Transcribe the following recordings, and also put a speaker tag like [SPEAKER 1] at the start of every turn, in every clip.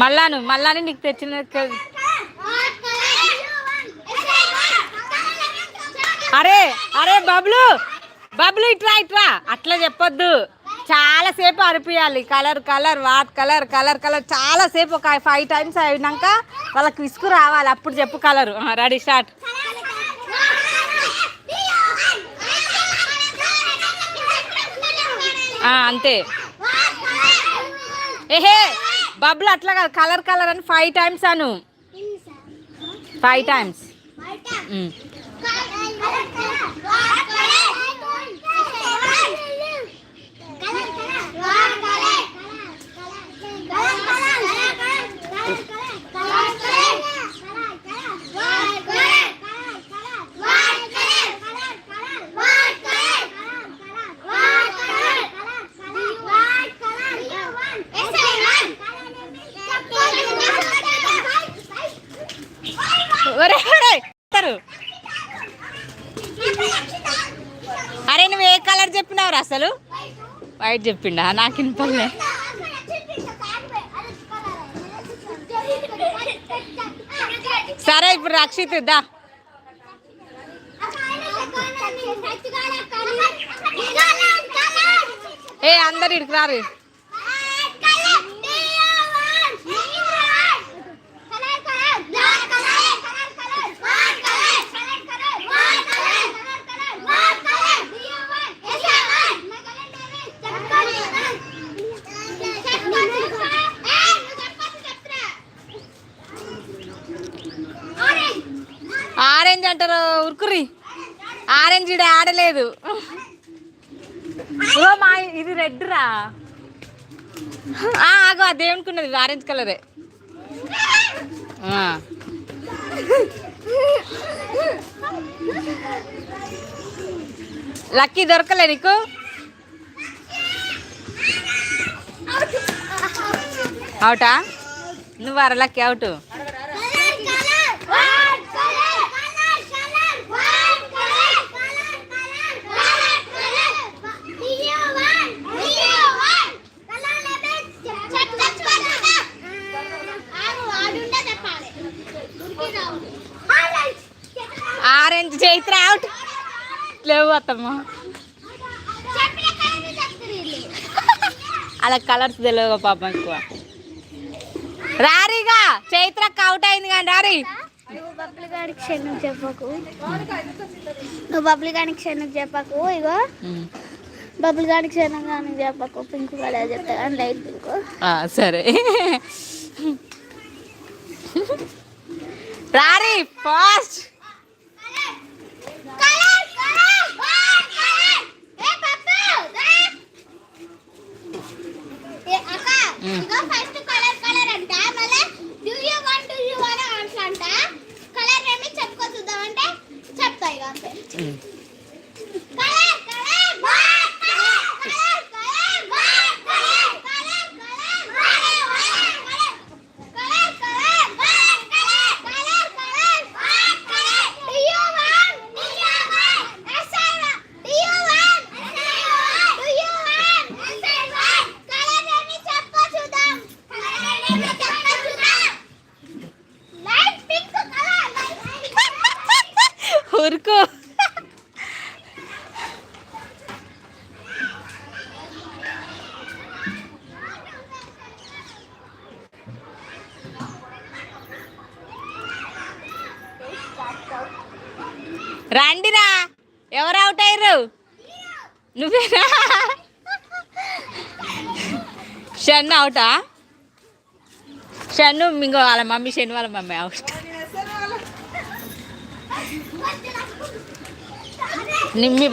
[SPEAKER 1] మళ్ళాను మళ్ళానే నీకు తెచ్చిన అరే అరే బబ్లు బబ్లు ఇట్రా ఇట్రా. అట్లా చెప్పొద్దు. చాలాసేపు అరిపియాలి. Colour colour what colour colour colour. చాలాసేపు ఒక ఫైవ్ టైమ్స్ అయినాక వాళ్ళకి విసుగు రావాలి. అప్పుడు చెప్పు కలర్. Ready start. అంతే. ఏహే బబ్లు అట్లా కాదు. కలర్ కలర్ అని ఫైవ్ టైమ్స్ అను. ఫైవ్ టైమ్స్ కలర్ అసలు? వైట్ చెప్పిండా? నాకు వినపడలే. సరే ఇప్పుడు రక్షిత్ దా. ఏ అందరు ఇడికి రారు. ఏమంటారు? ఉరుకురి ఆరెంజ్ ఈడ ఆడలేదు. ఓ మా ఇది రెడ్ రా. ఆ, అది అదేమనుకున్నది ఆరెంజ్ కలరే లక్కీ దొరకలే నీకు? అవుటా? నువ్వు అర లక్కీ అవుట్. చైత్ర అవుట్. లేవు అత్తమ్మ. అలా కలర్స్ తెలియదు పాపం ఎక్కువ. రారీగా చైత్ర అవుట్ అయింది కానీ రారీ.
[SPEAKER 2] నువ్వు బబ్లిగానికి క్షణం చెప్పకు. నువ్వు బబ్లిగానికి క్షణం చెప్పకు ఇగో. బబ్లిగానికి క్షణం కానీ చెప్పకు పింక్ కలర్ చెప్తా కానీ లైట్ పింక్.
[SPEAKER 1] సరే. రారీ ఫాస్ట్. ফাইভ రండిరా. ఎవరు అవుట్ అయ్యారు? నువ్వేనా? షన్ను అవుటా షన్ను ఇంకో వాళ్ళ మమ్మీ షన్ను వాళ్ళ మమ్మీ అవుట్ ని- మీ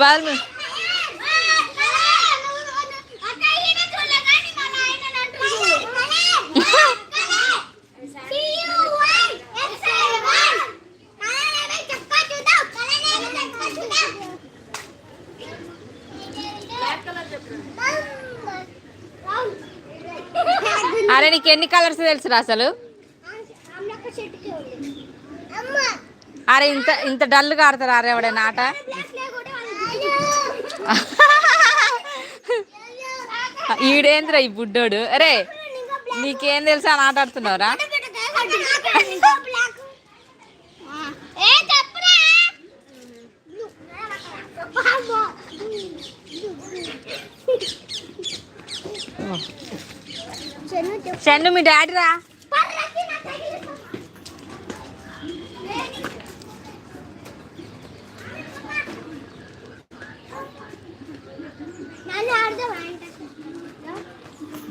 [SPEAKER 1] అరే నీకు ఎన్ని కలర్స్ తెలుసురా అసలు? అరే ఇంత ఇంత డల్గా ఆడతారు అరే ఎవడైనా ఆట? ఈడేంద్రా ఈ బుడ్డోడు? అరే నీకేం తెలుసా అని ఆట ఆడుతున్నావురా
[SPEAKER 2] ఏ చెప్పురా చెన్ను
[SPEAKER 1] మీ డాడీ రా?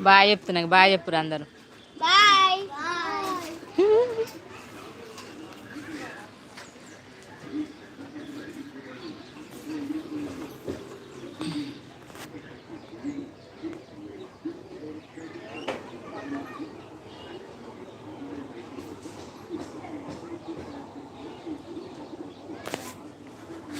[SPEAKER 1] బాగా చెప్తున్నా బాగా చెప్పురు అందరు